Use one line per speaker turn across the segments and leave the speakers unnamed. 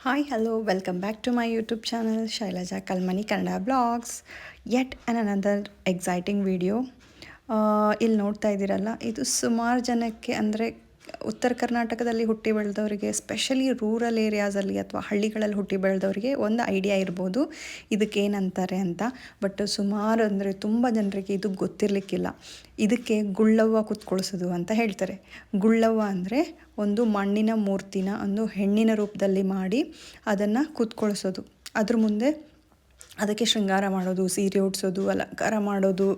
Hi hello welcome back to my YouTube channel Shailaja Kalmani Kannada blogs yet and another exciting video ಇಲ್ಲಿ ನೋಡ್ತಾ ಇದ್ದೀರಲ್ಲ ಇದು ಸುಮಾರು ಜನಕ್ಕೆ ಅಂದರೆ ಉತ್ತರ ಕರ್ನಾಟಕದಲ್ಲಿ ಹುಟ್ಟಿ ಬೆಳೆದವರಿಗೆ ಸ್ಪೆಷಲಿ ರೂರಲ್ ಏರಿಯಾಸಲ್ಲಿ ಅಥವಾ ಹಳ್ಳಿಗಳಲ್ಲಿ ಹುಟ್ಟಿ ಬೆಳೆದವರಿಗೆ ಒಂದು ಐಡಿಯಾ ಇರ್ಬೋದು. ಇದಕ್ಕೆ ಏನಂತಾರೆ ಅಂತ. ಬಟ್ ಸುಮಾರು ಅಂದರೆ ತುಂಬ ಜನರಿಗೆ ಇದು ಗೊತ್ತಿರಲಿಕ್ಕಿಲ್ಲ. ಇದಕ್ಕೆ ಗುಳ್ಳವ್ವ ಕುತ್ಕೊಳಿಸೋದು ಅಂತ ಹೇಳ್ತಾರೆ. ಗುಳ್ಳವ್ವ ಅಂದರೆ ಒಂದು ಮಣ್ಣಿನ ಮೂರ್ತಿನ ಒಂದು ಹೆಣ್ಣಿನ ರೂಪದಲ್ಲಿ ಮಾಡಿ ಅದನ್ನು ಕುತ್ಕೊಳಿಸೋದು. ಅದ್ರ ಮುಂದೆ ಅದಕ್ಕೆ ಶೃಂಗಾರ ಮಾಡೋದು, ಸೀರೆ ಉಡ್ಸೋದು, ಅಲಂಕಾರ ಮಾಡೋದು,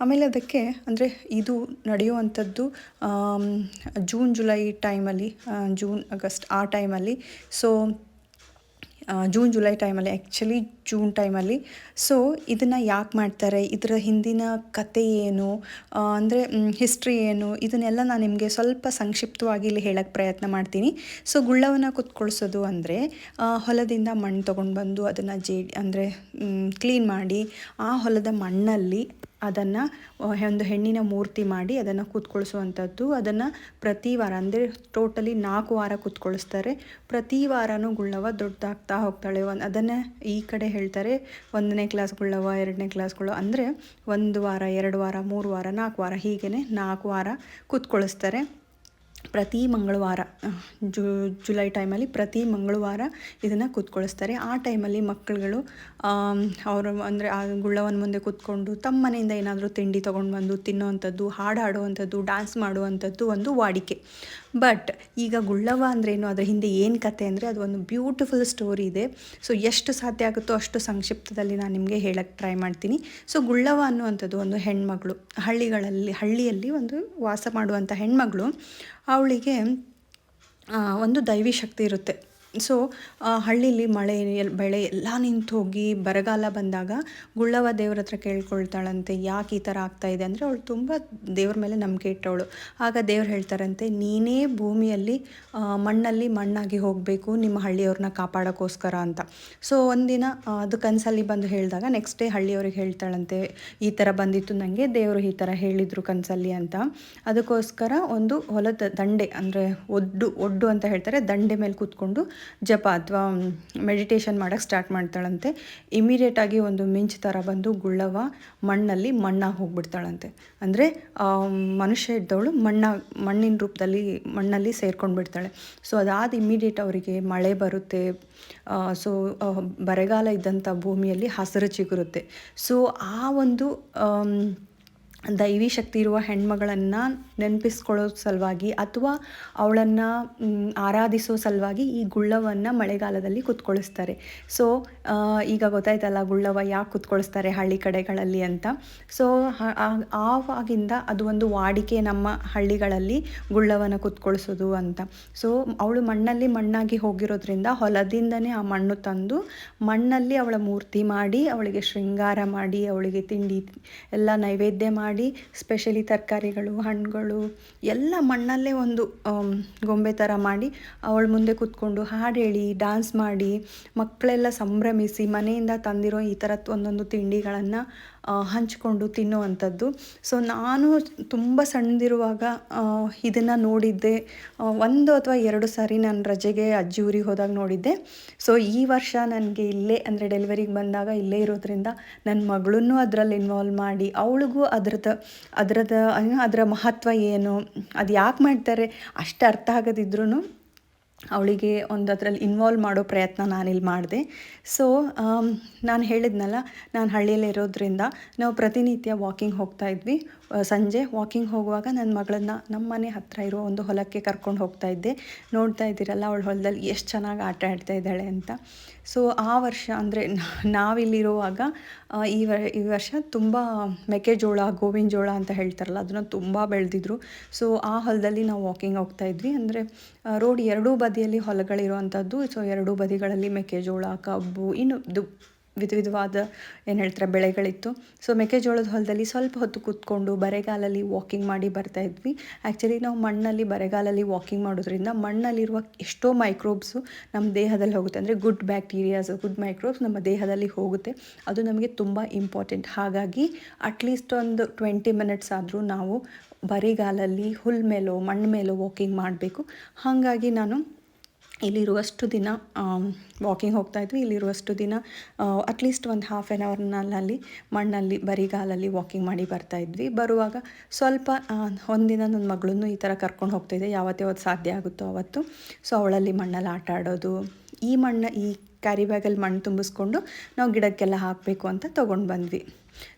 ಆಮೇಲೆ ಅದಕ್ಕೆ ಅಂದರೆ ಇದು ನಡೆಯುವಂಥದ್ದು ಜೂನ್ ಜುಲೈ ಟೈಮಲ್ಲಿ ಜೂನ್ ಆಗಸ್ಟ್ ಆ ಟೈಮಲ್ಲಿ ಸೊ ಜೂನ್ ಜುಲೈ ಟೈಮಲ್ಲಿ ಆ್ಯಕ್ಚುಲಿ ಜೂನ್ ಟೈಮಲ್ಲಿ. ಸೊ ಇದನ್ನು ಯಾಕೆ ಮಾಡ್ತಾರೆ? ಇದರ ಹಿಂದಿನ ಕತೆ ಏನು? ಅಂದರೆ ಹಿಸ್ಟ್ರಿ ಏನು? ಇದನ್ನೆಲ್ಲ ನಾನು ನಿಮಗೆ ಸ್ವಲ್ಪ ಸಂಕ್ಷಿಪ್ತವಾಗಿ ಇಲ್ಲಿ ಹೇಳೋಕ್ಕೆ ಪ್ರಯತ್ನ ಮಾಡ್ತೀನಿ. ಸೊ ಗುಳ್ಳವನ್ನು ಕುತ್ಕೊಳ್ಸೋದು ಅಂದರೆ ಹೊಲದಿಂದ ಮಣ್ಣು ತೊಗೊಂಡು ಬಂದು ಅದನ್ನು ಜೇ, ಅಂದರೆ ಕ್ಲೀನ್ ಮಾಡಿ, ಆ ಹೊಲದ ಮಣ್ಣಲ್ಲಿ ಅದನ್ನು ಒಂದು ಹೆಣ್ಣಿನ ಮೂರ್ತಿ ಮಾಡಿ ಅದನ್ನು ಕೂತ್ಕೊಳಿಸುವಂಥದ್ದು. ಅದನ್ನು ಪ್ರತಿ ವಾರ, ಅಂದರೆ ಟೋಟಲಿ ನಾಲ್ಕು ವಾರ ಕೂತ್ಕೊಳಿಸ್ತಾರೆ. ಪ್ರತಿ ವಾರನೂ ಗುಳ್ಳವ ದೊಡ್ಡದಾಗ್ತಾ ಹೋಗ್ತಾಳೆ. ಒಂದು, ಅದನ್ನು ಈ ಕಡೆ ಹೇಳ್ತಾರೆ, ಒಂದನೇ ಕ್ಲಾಸ್ಗಳವ ಎರಡನೇ ಕ್ಲಾಸ್ಗಳು ಅಂದರೆ ಒಂದು ವಾರ, ಎರಡು ವಾರ, ಮೂರು ವಾರ, ನಾಲ್ಕು ವಾರ ಹೀಗೇ ನಾಲ್ಕು ವಾರ ಕೂತ್ಕೊಳಿಸ್ತಾರೆ. ಪ್ರತಿ ಮಂಗಳವಾರ ಜು, ಜುಲೈ ಟೈಮಲ್ಲಿ ಪ್ರತಿ ಮಂಗಳವಾರ ಇದನ್ನು ಕೂತ್ಕೊಳಿಸ್ತಾರೆ. ಆ ಟೈಮಲ್ಲಿ ಮಕ್ಕಳುಗಳು ಅವರು ಅಂದರೆ ಆ ಗುಳ್ಳವನ ಮುಂದೆ ಕೂತ್ಕೊಂಡು ತಮ್ಮ ಮನೆಯಿಂದ ಏನಾದರೂ ತಿಂಡಿ ತೊಗೊಂಡು ಬಂದು ತಿನ್ನುವಂಥದ್ದು, ಹಾಡು ಹಾಡುವಂಥದ್ದು, ಡ್ಯಾನ್ಸ್ ಮಾಡುವಂಥದ್ದು ಒಂದು ವಾಡಿಕೆ. ಬಟ್ ಈಗ ಗುಳ್ಳವ ಅಂದ್ರೇನು ಅದರ ಹಿಂದೆ ಏನು ಕತೆ ಅಂದರೆ ಅದು ಒಂದು ಬ್ಯೂಟಿಫುಲ್ ಸ್ಟೋರಿ ಇದೆ. ಸೊ ಎಷ್ಟು ಸಾಧ್ಯ ಆಗುತ್ತೋ ಅಷ್ಟು ಸಂಕ್ಷಿಪ್ತದಲ್ಲಿ ನಾನು ನಿಮಗೆ ಹೇಳಕ್ಕೆ ಟ್ರೈ ಮಾಡ್ತೀನಿ. ಸೊ ಗುಳ್ಳವ ಅನ್ನುವಂಥದ್ದು ಒಂದು ಹೆಣ್ಮಗಳು, ಹಳ್ಳಿಗಳಲ್ಲಿ, ಹಳ್ಳಿಯಲ್ಲಿ ಒಂದು ವಾಸ ಮಾಡುವಂಥ ಹೆಣ್ಮಗಳು ಅವಳಿಗೆ ಒಂದು ದೈವಿ ಶಕ್ತಿ ಇರುತ್ತೆ. ಸೊ ಹಳ್ಳೀಲಿ ಮಳೆ ಎಲ್ಲಿ ಬೆಳೆ ಎಲ್ಲ ನಿಂತು ಹೋಗಿ ಬರಗಾಲ ಬಂದಾಗ ಗುಳ್ಳವ ದೇವ್ರ ಹತ್ರ ಕೇಳ್ಕೊಳ್ತಾಳಂತೆ, ಯಾಕೆ ಈ ಥರ ಆಗ್ತಾ ಇದೆ ಅಂದರೆ ಅವಳು ತುಂಬ ದೇವ್ರ ಮೇಲೆ ನಂಬಿಕೆ ಇಟ್ಟವಳು. ಆಗ ದೇವ್ರು ಹೇಳ್ತಾರಂತೆ, ನೀನೇ ಭೂಮಿಯಲ್ಲಿ ಮಣ್ಣಲ್ಲಿ ಮಣ್ಣಾಗಿ ಹೋಗಬೇಕು, ನಿಮ್ಮ ಹಳ್ಳಿಯವ್ರನ್ನ ಕಾಪಾಡೋಕ್ಕೋಸ್ಕರ ಅಂತ. ಸೊ ಒಂದಿನ ಅದು ಕನಸಲ್ಲಿ ಬಂದು ಹೇಳಿದಾಗ ನೆಕ್ಸ್ಟ್ ಡೇ ಹಳ್ಳಿಯವ್ರಿಗೆ ಹೇಳ್ತಾಳಂತೆ, ಈ ಥರ ಬಂದಿತ್ತು ನನಗೆ ದೇವರು ಈ ಥರ ಹೇಳಿದರು ಕನಸಲ್ಲಿ ಅಂತ. ಅದಕ್ಕೋಸ್ಕರ ಒಂದು ಹೊಲದ ದಂಡೆ ಅಂದರೆ ಒಡ್ಡು ಒಡ್ಡು ಅಂತ ಹೇಳ್ತಾರೆ, ದಂಡೆ ಮೇಲೆ ಕೂತ್ಕೊಂಡು ಜಪ ಅಥವಾ ಮೆಡಿಟೇಷನ್ ಮಾಡೋಕ್ಕೆ ಸ್ಟಾರ್ಟ್ ಮಾಡ್ತಾಳಂತೆ. ಇಮಿಡಿಯೇಟಾಗಿ ಒಂದು ಮಿಂಚು ಥರ ಬಂದು ಗುಳ್ಳವ ಮಣ್ಣಲ್ಲಿ ಮಣ್ಣಾಗಿ ಹೋಗ್ಬಿಡ್ತಾಳಂತೆ. ಅಂದರೆ ಮನುಷ್ಯ ಇದ್ದವಳು ಮಣ್ಣ, ಮಣ್ಣಿನ ರೂಪದಲ್ಲಿ ಮಣ್ಣಲ್ಲಿ ಸೇರ್ಕೊಂಡು ಬಿಡ್ತಾಳೆ ಸೊ ಅದಾದ ಇಮಿಡಿಯೇಟ್ ಅವರಿಗೆ ಮಳೆ ಬರುತ್ತೆ. ಸೊ ಬರೆಗಾಲ ಇದ್ದಂಥ ಭೂಮಿಯಲ್ಲಿ ಹಸಿರು ಚಿಗುರುತ್ತೆ. ಸೊ ಆ ಒಂದು ದೈವಿ ಶಕ್ತಿ ಇರುವ ಹೆಣ್ಮಗಳನ್ನು ನೆನಪಿಸ್ಕೊಳ್ಳೋ ಸಲುವಾಗಿ ಅಥವಾ ಅವಳನ್ನು ಆರಾಧಿಸೋ ಸಲುವಾಗಿ ಈ ಗುಳ್ಳವನ್ನು ಮಳೆಗಾಲದಲ್ಲಿ ಕುತ್ಕೊಳಿಸ್ತಾರೆ. ಸೊ ಈಗ ಗೊತ್ತಾಯ್ತಲ್ಲ ಗುಳ್ಳವ ಯಾಕೆ ಕುತ್ಕೊಳಿಸ್ತಾರೆ ಹಳ್ಳಿ ಕಡೆಗಳಲ್ಲಿ ಅಂತ. ಸೊ ಆವಾಗಿಂದ ಅದು ಒಂದು ವಾಡಿಕೆ ನಮ್ಮ ಹಳ್ಳಿಗಳಲ್ಲಿ ಗುಳ್ಳವನ್ನು ಕುತ್ಕೊಳಿಸೋದು ಅಂತ. ಸೊ ಅವಳು ಮಣ್ಣಲ್ಲಿ ಮಣ್ಣಾಗಿ ಹೋಗಿರೋದ್ರಿಂದ ಹೊಲದಿಂದನೇ ಆ ಮಣ್ಣು ತಂದು ಮಣ್ಣಲ್ಲಿ ಅವಳ ಮೂರ್ತಿ ಮಾಡಿ, ಅವಳಿಗೆ ಶೃಂಗಾರ ಮಾಡಿ, ಅವಳಿಗೆ ತಿಂಡಿ, ಎಲ್ಲ ನೈವೇದ್ಯ ಮಾಡಿ ಮಾಡಿ ಸ್ಪೆಷಲಿ ತರಕಾರಿಗಳು, ಹಣ್ಣುಗಳು, ಎಲ್ಲ ಮಣ್ಣಲ್ಲೇ ಒಂದು ಗೊಂಬೆ ಥರ ಮಾಡಿ ಅವಳ ಮುಂದೆ ಕೂತ್ಕೊಂಡು ಹಾಡು ಹೇಳಿ ಡ್ಯಾನ್ಸ್ ಮಾಡಿ, ಮಕ್ಕಳೆಲ್ಲ ಸಂಭ್ರಮಿಸಿ ಮನೆಯಿಂದ ತಂದಿರೋ ಈ ಥರದ್ದು ಒಂದೊಂದು ತಿಂಡಿಗಳನ್ನು ಹಂಚಿಕೊಂಡು ತಿನ್ನುವಂಥದ್ದು. ಸೊ ನಾನು ತುಂಬ ಸಣ್ಣದಿರುವಾಗ ಇದನ್ನು ನೋಡಿದ್ದೆ. ಒಂದು ಅಥವಾ ಎರಡು ಸಾರಿ ನಾನು ರಜೆಗೆ ಅಜ್ಜಿ ಊರಿಗೆ ಹೋದಾಗ ನೋಡಿದ್ದೆ. ಸೊ ಈ ವರ್ಷ ನನಗೆ ಇಲ್ಲೇ, ಅಂದರೆ ಡೆಲಿವರಿಗೆ ಬಂದಾಗ ಇಲ್ಲೇ ಇರೋದ್ರಿಂದ ನನ್ನ ಮಗಳನ್ನೂ ಅದರಲ್ಲಿ ಇನ್ವಾಲ್ವ್ ಮಾಡಿ, ಅವಳಿಗೂ ಅದ್ರದ್ದು ಅದರದ ಅದರ ಮಹತ್ವ ಏನು ಅದು ಯಾಕೆ ಮಾಡ್ತಾರೆ, ಅಷ್ಟು ಅರ್ಥ ಆಗದಿದ್ರೂ ಅವಳಿಗೆ ಒಂದು ಅದರಲ್ಲಿ ಇನ್ವಾಲ್ವ್ ಮಾಡೋ ಪ್ರಯತ್ನ ನಾನಿಲ್ಲಿ ಮಾಡಿದೆ. ಸೊ ನಾನು ಹೇಳಿದ್ನಲ್ಲ, ನಾನು ಹಳ್ಳಿಯಲ್ಲೇ ಇರೋದ್ರಿಂದ ನಾವು ಪ್ರತಿನಿತ್ಯ ವಾಕಿಂಗ್ ಹೋಗ್ತಾ ಇದ್ವಿ. ಸಂಜೆ ವಾಕಿಂಗ್ ಹೋಗುವಾಗ ನನ್ನ ಮಗಳನ್ನ ನಮ್ಮ ಮನೆ ಹತ್ತಿರ ಇರೋ ಒಂದು ಹೊಲಕ್ಕೆ ಕರ್ಕೊಂಡು ಹೋಗ್ತಾ ಇದ್ದೆ. ನೋಡ್ತಾ ಇದ್ದೀರಲ್ಲ, ಅವಳು ಹೊಲದಲ್ಲಿ ಎಷ್ಟು ಚೆನ್ನಾಗಿ ಆಟ ಆಡ್ತಾ ಇದ್ದಾಳೆ ಅಂತ. ಸೊ ಆ ವರ್ಷ ಅಂದರೆ ನಾವಿಲ್ಲಿರುವಾಗ ಈ ವ, ಈ ವರ್ಷ ತುಂಬ ಮೆಕ್ಕೆಜೋಳ ಗೋವಿನ ಜೋಳ ಅಂತ ಹೇಳ್ತಾರಲ್ಲ, ಅದನ್ನು ತುಂಬ ಬೆಳೆದಿದ್ರು. ಸೊ ಆ ಹೊಲದಲ್ಲಿ ನಾವು ವಾಕಿಂಗ್ ಹೋಗ್ತಾ ಇದ್ವಿ. ಅಂದರೆ ರೋಡ್ ಎರಡೂ ಬದಿಯಲ್ಲಿ ಹೊಲಗಳಿರುವಂಥದ್ದು ಸೊ ಎರಡೂ ಬದಿಗಳಲ್ಲಿ ಮೆಕ್ಕೆಜೋಳ, ಕಬ್ಬು, ಇನ್ನು ದು ವಿಧ ವಿಧವಾದ ಏನು ಹೇಳ್ತಾರೆ ಬೆಳೆಗಳಿತ್ತು. ಸೊ ಮೆಕ್ಕೆಜೋಳದ ಹೊಲದಲ್ಲಿ ಸ್ವಲ್ಪ ಹೊತ್ತು ಕೂತ್ಕೊಂಡು ಬರೆಗಾಲಲ್ಲಿ ವಾಕಿಂಗ್ ಮಾಡಿ ಬರ್ತಾ ಇದ್ವಿ. ಆ್ಯಕ್ಚುಲಿ ನಾವು ಮಣ್ಣಲ್ಲಿ ಬರೆಗಾಲಲ್ಲಿ ವಾಕಿಂಗ್ ಮಾಡೋದ್ರಿಂದ ಮಣ್ಣಲ್ಲಿರುವ ಎಷ್ಟೋ ಮೈಕ್ರೋಬ್ಸು ನಮ್ಮ ದೇಹದಲ್ಲಿ ಹೋಗುತ್ತೆ. ಅಂದರೆ ಗುಡ್ ಬ್ಯಾಕ್ಟೀರಿಯಾಸ್ ಗುಡ್ ಮೈಕ್ರೋಬ್ಸ್ ನಮ್ಮ ದೇಹದಲ್ಲಿ ಹೋಗುತ್ತೆ. ಅದು ನಮಗೆ ತುಂಬ ಇಂಪಾರ್ಟೆಂಟ್ ಹಾಗಾಗಿ ಅಟ್ಲೀಸ್ಟ್ ಒಂದು ಟ್ವೆಂಟಿ ಮಿನಿಟ್ಸ್ ಆದರೂ ನಾವು ಬರಿಗಾಲಲ್ಲಿ ಹುಲ್ ಮೇಲೋ ಮಣ್ಣು ಮೇಲೋ ವಾಕಿಂಗ್ ಮಾಡಬೇಕು. ಹಾಗಾಗಿ ನಾನು ಇಲ್ಲಿರುವಷ್ಟು ದಿನ ವಾಕಿಂಗ್ ಹೋಗ್ತಾ ಇದ್ವಿ. ಇಲ್ಲಿರುವಷ್ಟು ದಿನ ಅಟ್ಲೀಸ್ಟ್ ಒಂದು ಹಾಫ್ ಆ್ಯನ್ ಅವರ್ನಲ್ಲಿ ಮಣ್ಣಲ್ಲಿ, ಬರಿಗಾಲಲ್ಲಿ ವಾಕಿಂಗ್ ಮಾಡಿ ಬರ್ತಾ ಇದ್ವಿ. ಬರುವಾಗ ಸ್ವಲ್ಪ ಒಂದಿನ ನನ್ನ ಮಗಳನ್ನು ಈ ಥರ ಕರ್ಕೊಂಡು ಹೋಗ್ತಾಯಿದ್ದೆ ಯಾವತ್ತೇ ಅವತ್ತು ಸಾಧ್ಯ ಆಗುತ್ತೋ ಅವತ್ತು. ಸೊ ಅವಳಲ್ಲಿ ಮಣ್ಣಲ್ಲಿ ಆಟ ಆಡೋದು. ಈ ಮಣ್ಣು, ಈ ಕ್ಯಾರಿ ಬ್ಯಾಗಲ್ಲಿ ಮಣ್ಣು ತುಂಬಿಸ್ಕೊಂಡು ನಾವು ಗಿಡಕ್ಕೆಲ್ಲ ಹಾಕಬೇಕು ಅಂತ ತೊಗೊಂಡು ಬಂದ್ವಿ.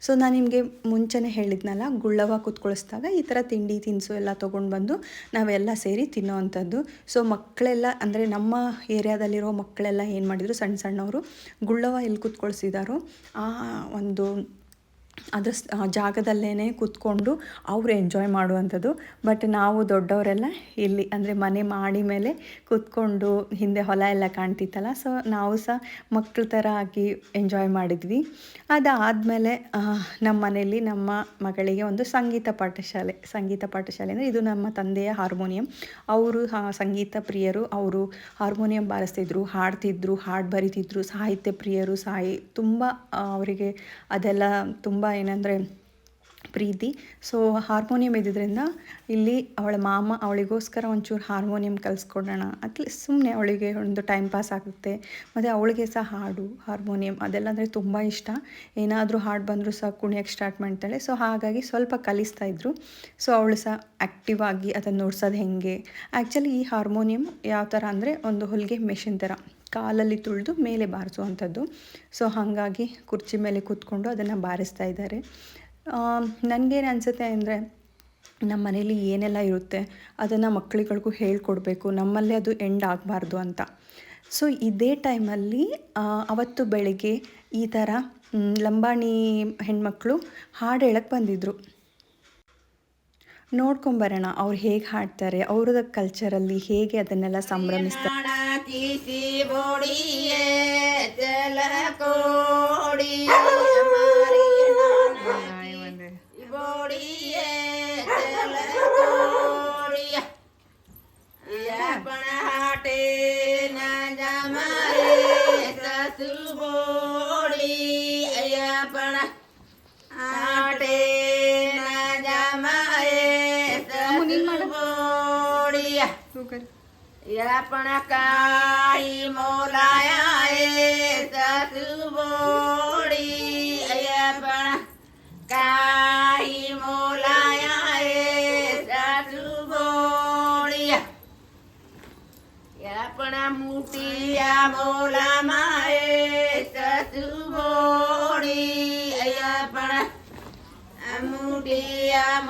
ಸೊ ನಾನು ನಿಮಗೆ ಮುಂಚೆನೇ ಹೇಳಿದ್ನಲ್ಲ ಗುಳ್ಳವ ಕುತ್ಕೊಳಿಸ್ದಾಗ ಈ ಥರ ತಿಂಡಿ, ತಿನಿಸು ಎಲ್ಲ ತೊಗೊಂಡು ಬಂದು ನಾವೆಲ್ಲ ಸೇರಿ ತಿನ್ನೋವಂಥದ್ದು. ಸೊ ಮಕ್ಕಳೆಲ್ಲ ಅಂದರೆ ನಮ್ಮ ಏರಿಯಾದಲ್ಲಿರೋ ಮಕ್ಕಳೆಲ್ಲ ಏನು ಮಾಡಿದರು ಸಣ್ಣ ಸಣ್ಣವರು ಗುಳ್ಳವ ಎಲ್ಲಿ ಕೂತ್ಕೊಳ್ಸಿದಾರೋ, ಆ ಒಂದು ಅದ್ರ ಜಾಗದಲ್ಲೇ ಕೂತ್ಕೊಂಡು ಅವರು ಎಂಜಾಯ್ ಮಾಡುವಂಥದ್ದು. ಬಟ್ ನಾವು ದೊಡ್ಡವರೆಲ್ಲ ಇಲ್ಲಿ, ಅಂದರೆ ಮನೆ ಮಾಡಿ ಮೇಲೆ ಕೂತ್ಕೊಂಡು ಹಿಂದೆ ಹೊಲ ಎಲ್ಲ ಕಾಣ್ತಿತ್ತಲ್ಲ ಸೊ ನಾವು ಸಹ ಮಕ್ಕಳ ಥರ ಆಗಿ ಎಂಜಾಯ್ ಮಾಡಿದ್ವಿ. ಅದಾದಮೇಲೆ ನಮ್ಮ ಮನೆಯಲ್ಲಿ ನಮ್ಮ ಮಗಳಿಗೆ ಒಂದು ಸಂಗೀತ ಪಾಠಶಾಲೆ ಸಂಗೀತ ಪಾಠಶಾಲೆ ಅಂದರೆ ಇದು ನಮ್ಮ ತಂದೆಯ ಹಾರ್ಮೋನಿಯಂ. ಅವರು ಸಂಗೀತ ಪ್ರಿಯರು, ಅವರು ಹಾರ್ಮೋನಿಯಂ ಬಾರಿಸ್ತಿದ್ರು, ಹಾಡ್ತಿದ್ರು, ಹಾಡು ಬರಿತಿದ್ರು, ಸಾಹಿತ್ಯ ಪ್ರಿಯರು, ಸಾಹಿ, ತುಂಬ ಅವರಿಗೆ ಅದೆಲ್ಲ ತುಂಬ ಏನಂದರೆ ಪ್ರೀತಿ. ಸೊ ಹಾರ್ಮೋನಿಯಂ ಇದ್ದಿದ್ದರಿಂದ ಇಲ್ಲಿ ಅವಳ ಮಾಮ ಅವಳಿಗೋಸ್ಕರ ಒಂಚೂರು ಹಾರ್ಮೋನಿಯಂ ಕಲಿಸ್ಕೊಡೋಣ. ಅಟ್ಲೀಸ್ಟ್ ಸುಮ್ಮನೆ ಅವಳಿಗೆ ಒಂದು ಟೈಮ್ ಪಾಸ್ ಆಗುತ್ತೆ. ಮತ್ತು ಅವಳಿಗೆ ಸಹ ಹಾಡು ಹಾರ್ಮೋನಿಯಂ ಅದೆಲ್ಲ ಅಂದರೆ ತುಂಬ ಇಷ್ಟ. ಏನಾದರೂ ಹಾಡು ಬಂದರೂ ಸಹ ಕುಣಿಯೋಕ್ಕೆ ಸ್ಟಾರ್ಟ್ ಮಾಡ್ತಾಳೆ. ಸೊ ಹಾಗಾಗಿ ಸ್ವಲ್ಪ ಕಲಿಸ್ತಾ ಇದ್ರು. ಸೊ ಅವಳು ಸಹ ಆ್ಯಕ್ಟಿವ್ ಆಗಿ ಅದನ್ನು ನೋಡ್ಸೋದು ಹೆಂಗೆ? ಆ್ಯಕ್ಚುಲಿ ಈ ಹಾರ್ಮೋನಿಯಂ ಯಾವ ಥರ ಅಂದರೆ ಒಂದು ಹೊಲಿಗೆ ಮೆಷಿನ್ ಥರ ಕಾಲಲ್ಲಿ ತುಳಿದು ಮೇಲೆ ಬಾರಿಸುವಂಥದ್ದು. ಸೊ ಹಾಗಾಗಿ ಕುರ್ಚಿ ಮೇಲೆ ಕೂತ್ಕೊಂಡು ಅದನ್ನು ಬಾರಿಸ್ತಾ ಇದ್ದಾರೆ. ನನಗೇನು ಅನಿಸುತ್ತೆ ಅಂದರೆ ನಮ್ಮ ಮನೇಲಿ ಏನೆಲ್ಲ ಇರುತ್ತೆ ಅದನ್ನು ಮಕ್ಕಳುಗಳಿಗೂ ಹೇಳ್ಕೊಡ್ಬೇಕು. ನಮ್ಮಲ್ಲೇ ಅದು ಎಂಡ್ ಆಗಬಾರ್ದು ಅಂತ. ಸೊ ಇದೇ ಟೈಮಲ್ಲಿ ಅವತ್ತು ಬೆಳಿಗ್ಗೆ ಈ ಥರ ಲಂಬಾಣಿ ಹೆಣ್ಮಕ್ಳು ಹಾಡು ಹೇಳಕ್ಕೆ ಬಂದಿದ್ದರು ನೋಡ್ಕೊಂಬರೋಣ ಅವ್ರು ಹೇಗೆ ಹಾಡ್ತಾರೆ ಅವ್ರದ ಕಲ್ಚರಲ್ಲಿ ಹೇಗೆ ಅದನ್ನೆಲ್ಲ ಸಂಭ್ರಮಿಸ್ತಾರೆ.
યા પણ કાઈ મોલાયા એ સાસુ બોડી યા પણ કાઈ મોલાયા એ સાસુ બોડી યા પણ મૂટિયા મોલામાં એ સાસુ બોડી પણ મૂટિયા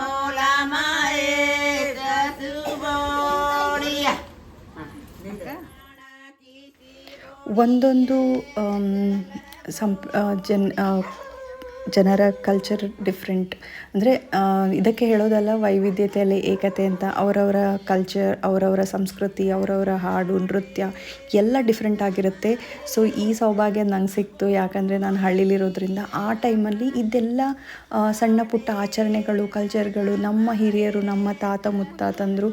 ಒಂದೊಂದು ಸಂಪ್ ಜನ್ ಜನರ ಕಲ್ಚರ್ ಡಿಫ್ರೆಂಟ್ ಅಂದರೆ ಇದಕ್ಕೆ ಹೇಳೋದಲ್ಲ ವೈವಿಧ್ಯತೆಯಲ್ಲಿ ಏಕತೆ ಅಂತ. ಅವರವರ ಕಲ್ಚರ್ ಅವರವರ ಸಂಸ್ಕೃತಿ, ಅವರವರ ಹಾಡು, ನೃತ್ಯ ಎಲ್ಲ ಡಿಫ್ರೆಂಟ್ ಆಗಿರುತ್ತೆ. ಸೊ ಈ ಸೌಭಾಗ್ಯ ನಂಗೆ ಸಿಕ್ತು. ಯಾಕಂದರೆ ನಾನು ಹಳ್ಳಿಲಿರೋದ್ರಿಂದ ಆ ಟೈಮಲ್ಲಿ ಇದೆಲ್ಲ ಸಣ್ಣ ಪುಟ್ಟ ಆಚರಣೆಗಳು ಕಲ್ಚರ್ಗಳು ನಮ್ಮ ಹಿರಿಯರು, ನಮ್ಮ ತಾತ, ಮುತ್ತಾತಂದರು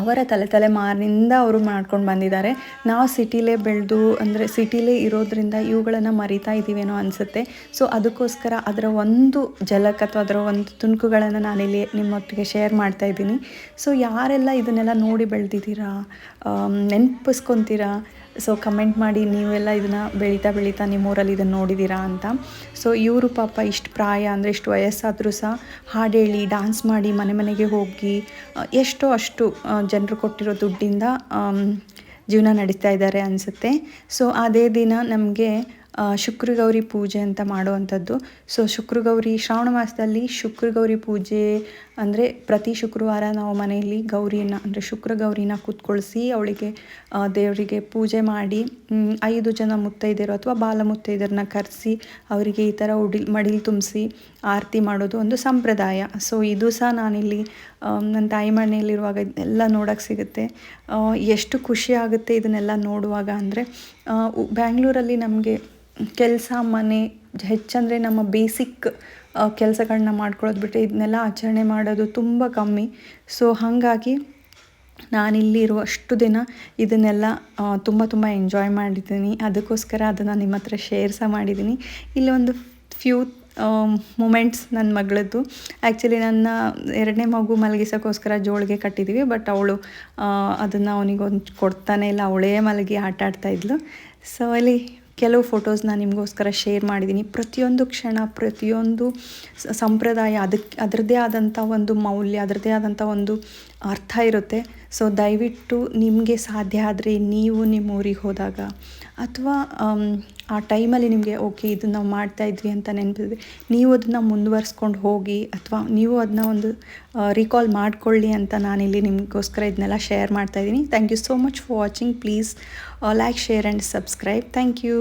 ಅವರ ತಲೆ ತಲೆಮಾರಿನಿಂದ ಅವರು ಮಾಡ್ಕೊಂಡು ಬಂದಿದ್ದಾರೆ. ನಾವು ಸಿಟಿಲೇ ಬೆಳೆದು, ಅಂದರೆ ಸಿಟಿಲೇ ಇರೋದ್ರಿಂದ ಇವುಗಳನ್ನು ಮರಿತಾ ಇದ್ದೀವೇನೋ ಅನಿಸುತ್ತೆ. ಸೊ ಅದಕ್ಕೋಸ್ಕರ ಅದರ ಒಂದು ಜಲಕ್ ಅಥವಾ ಅದರ ಒಂದು ತುಣುಕುಗಳನ್ನು ನಾನಿಲ್ಲಿ ನಿಮ್ಮೊಟ್ಟಿಗೆ ಶೇರ್ ಮಾಡ್ತಾ ಇದ್ದೀನಿ. ಸೊ ಯಾರೆಲ್ಲ ಇದನ್ನೆಲ್ಲ ನೋಡಿ ಬೆಳೆದಿದ್ದೀರಾ ನೆನಪಿಸ್ಕೊತೀರಾ ಸೊ ಕಮೆಂಟ್ ಮಾಡಿ, ನೀವೆಲ್ಲ ಇದನ್ನು ಬೆಳೀತಾ ಬೆಳೀತಾ ನಿಮ್ಮೂರಲ್ಲಿ ಇದನ್ನು ನೋಡಿದ್ದೀರಾ ಅಂತ. ಸೊ ಇವರು ಪಾಪ ಇಷ್ಟು ಪ್ರಾಯ ಅಂದರೆ ಇಷ್ಟು ವಯಸ್ಸಾದರೂ ಸಹ ಹಾಡು ಹೇಳಿ ಡ್ಯಾನ್ಸ್ ಮಾಡಿ, ಮನೆ ಮನೆಗೆ ಹೋಗಿ ಎಷ್ಟೋ ಅಷ್ಟು ಜನರು ಕೊಟ್ಟಿರೋ ದುಡ್ಡಿಂದ ಜೀವನ ನಡೀತಾ ಇದ್ದಾರೆ ಅನಿಸುತ್ತೆ. ಸೊ ಅದೇ ದಿನ ನಮಗೆ ಶುಕ್ರಗೌರಿ ಪೂಜೆ ಅಂತ ಮಾಡುವಂಥದ್ದು. ಸೊ ಶುಕ್ರಗೌರಿ, ಶ್ರಾವಣ ಮಾಸದಲ್ಲಿ ಶುಕ್ರಗೌರಿ ಪೂಜೆ ಅಂದರೆ ಪ್ರತಿ ಶುಕ್ರವಾರ ನಾವು ಮನೆಯಲ್ಲಿ ಗೌರಿನ ಅಂದರೆ ಶುಕ್ರಗೌರಿನ ಕೂತ್ಕೊಳಿಸಿ ಅವಳಿಗೆ ದೇವರಿಗೆ ಪೂಜೆ ಮಾಡಿ ಐದು ಜನ ಮುತ್ತೈದೆಯರು ಅಥವಾ ಬಾಲ ಮುತ್ತೈದೆಯರನ್ನ ಕರೆಸಿ ಅವರಿಗೆ ಈ ಥರ ಉಡಿ, ಮಡಿಲು ತುಂಬಿಸಿ ಆರತಿ ಮಾಡೋದು ಒಂದು ಸಂಪ್ರದಾಯ. ಸೊ ಇದು ಸಹ ನಾನಿಲ್ಲಿ ನನ್ನ ತಾಯಿ ಮನೆಯಲ್ಲಿರುವಾಗ ಎಲ್ಲ ನೋಡೋಕ್ಕೆ ಸಿಗುತ್ತೆ. ಎಷ್ಟು ಖುಷಿ ಆಗುತ್ತೆ ಇದನ್ನೆಲ್ಲ ನೋಡುವಾಗ ಅಂದರೆ ಬ್ಯಾಂಗ್ಳೂರಲ್ಲಿ ನಮಗೆ ಕೆಲಸ, ಮನೆ, ಹೆಚ್ಚಂದರೆ ನಮ್ಮ ಬೇಸಿಕ್ ಕೆಲಸಗಳನ್ನ ಮಾಡ್ಕೊಳ್ಳೋದು ಬಿಟ್ಟರೆ ಇದನ್ನೆಲ್ಲ ಆಚರಣೆ ಮಾಡೋದು ತುಂಬ ಕಮ್ಮಿ. ಸೊ ಹಾಗಾಗಿ ನಾನಿಲ್ಲಿರುವ ಅಷ್ಟು ದಿನ ಇದನ್ನೆಲ್ಲ ತುಂಬ ತುಂಬ ಎಂಜಾಯ್ ಮಾಡಿದ್ದೀನಿ. ಅದಕ್ಕೋಸ್ಕರ ಅದನ್ನು ನಿಮ್ಮ ಹತ್ರ ಶೇರ್ ಸಹ ಮಾಡಿದ್ದೀನಿ. ಇಲ್ಲಿ ಒಂದು ಫ್ಯೂ ಮೂಮೆಂಟ್ಸ್ ನನ್ನ ಮಗಳದ್ದು. ಆ್ಯಕ್ಚುಲಿ ನನ್ನ ಎರಡನೇ ಮಗು ಮಲಗಿಸೋಕ್ಕೋಸ್ಕರ ಜೋಳಿಗೆ ಕಟ್ಟಿದ್ದೀವಿ ಬಟ್ ಅವಳು ಅದನ್ನು ಅವನಿಗೊಂದು ಕೊಡ್ತಾನೆ ಇಲ್ಲ. ಅವಳೇ ಮಲಗಿ ಆಟ ಆಡ್ತಾಯಿದ್ಲು ಸೊ ಅಲ್ಲಿ ಕೆಲವು ಫೋಟೋಸ್ನ ನಿಮಗೋಸ್ಕರ ಶೇರ್ ಮಾಡಿದ್ದೀನಿ. ಪ್ರತಿಯೊಂದು ಕ್ಷಣ, ಪ್ರತಿಯೊಂದು ಸಂಪ್ರದಾಯ ಅದಕ್ಕೆ ಅದರದ್ದೇ ಆದಂಥ ಒಂದು ಮೌಲ್ಯ, ಅದರದ್ದೇ ಆದಂಥ ಒಂದು ಅರ್ಥ ಇರುತ್ತೆ. ಸೊ ದಯವಿಟ್ಟು ನಿಮಗೆ ಸಾಧ್ಯ ಆದರೆ ನೀವು ನಿಮ್ಮ ಊರಿಗೆ ಹೋದಾಗ. ಅಥವಾ ಆ ಟೈಮಲ್ಲಿ ನಿಮಗೆ, ಓಕೆ ಇದನ್ನು ನಾವು ಮಾಡ್ತಾ ಇದ್ವಿ ಅಂತ ನೆನಪಿದ್ವಿ ನೀವು ಅದನ್ನು ಮುಂದುವರ್ಸ್ಕೊಂಡು ಹೋಗಿ ಅಥವಾ ನೀವು ಅದನ್ನ ಒಂದು ರೀಕಾಲ್ ಮಾಡ್ಕೊಳ್ಳಿ ಅಂತ ನಾನಿಲ್ಲಿ ನಿಮಗೋಸ್ಕರ ಇದನ್ನೆಲ್ಲ ಶೇರ್ ಮಾಡ್ತಾ ಇದ್ದೀನಿ. Thank you so much for watching please like share and subscribe thank you